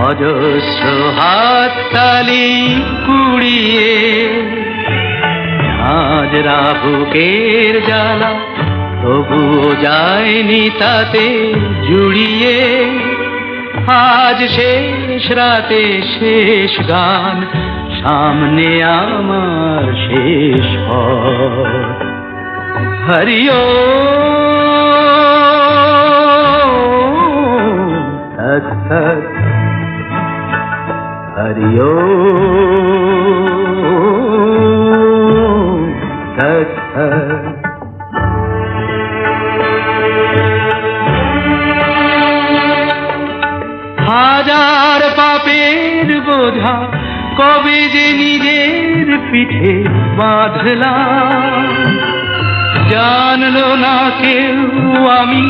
অজস্র হাত তালি কুড়িয়ে ঝাঁঝরা বুকের জ্বালা তবুও যায়নি তাতে জুড়িয়ে। আজ শেষ রাতে শেষ গান, সামনে আমার শেষ হরিও তৎসৎ হরিও তৎসৎ হাজার পাপের বোঝা কবে যে নিজের পিঠে বাঁধলাম। জানলো না কেউ আমি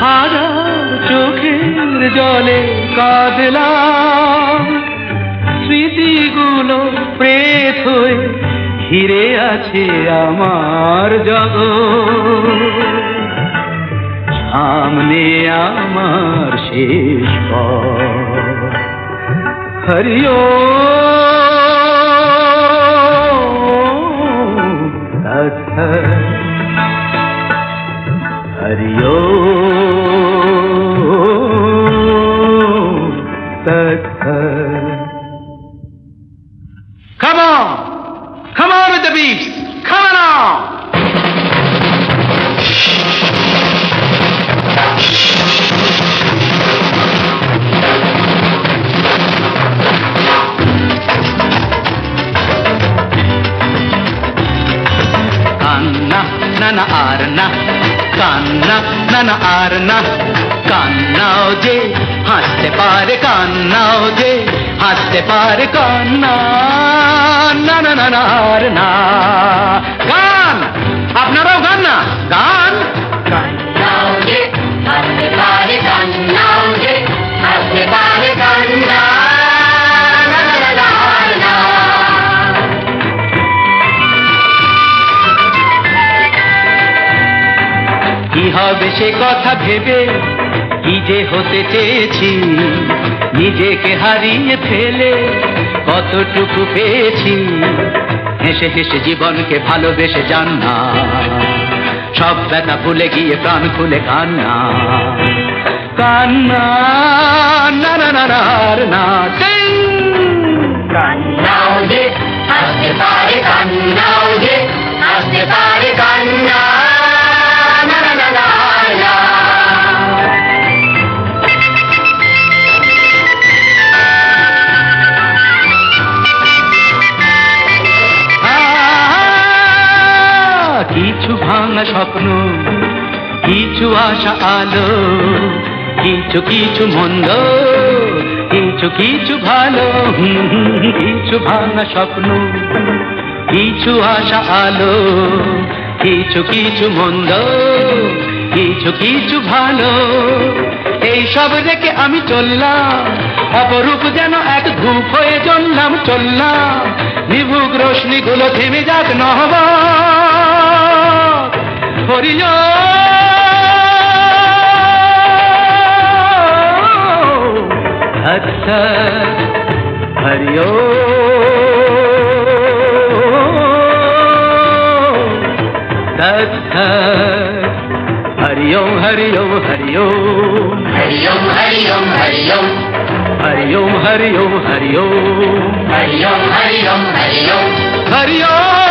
হাজার চোখের জলে কাঁদলাম। স্মৃতিগুলো প্রেত হয়ে ঘিরে আছে আমার জগৎ। সামনে আমার শেষ হরিও হরিও Come on! Come on with the beats! Come on on! কান্না না না আর না কান্না না না আর না কান্নাও যে হাসতে পারে কান্নাও যে হাসতে পারে কান্না না না না না আর না গান আপনারাও গান না গান কান্নাও যে হাসতে পারে কান্নাও যে হাসতে পারে কান্না না, না, না, না, না। কি হবে সে কথা ভেবে যে হতে চেয়েছি, নিজেকে হারিয়ে ফেলে কতটুকু পেয়েছি? হেসে হেসে জীবনকে ভালোবেসে যান না সব ব্যথা ভুলে গিয়ে প্রাণ খুলে কান্না। কান্না, না না না না না, টিং! কিছু ভাঙা স্বপ্ন, কিছু আশা আলো, কিছু কিছু মন্দ, কিছু কিছু ভালো, কিছু ভাঙা স্বপ্ন, কিছু আশা আলো, কিছু কিছু মন্দ, কিছু কিছু ভালো। এই সব রেখে আমি চললাম, অপরূপ যেন এক ধূপ হয়ে চললাম চললাম। নিভুক রশ্মিগুলো থেমে যাক নহব गोरियो हथ हरियो दत्थ हरिओम हरिओम हरिओम हरिओम हरिओम हरिओम हरिओम हरिओम हरिओम हरिओम हरिओम हरिओम हरिओम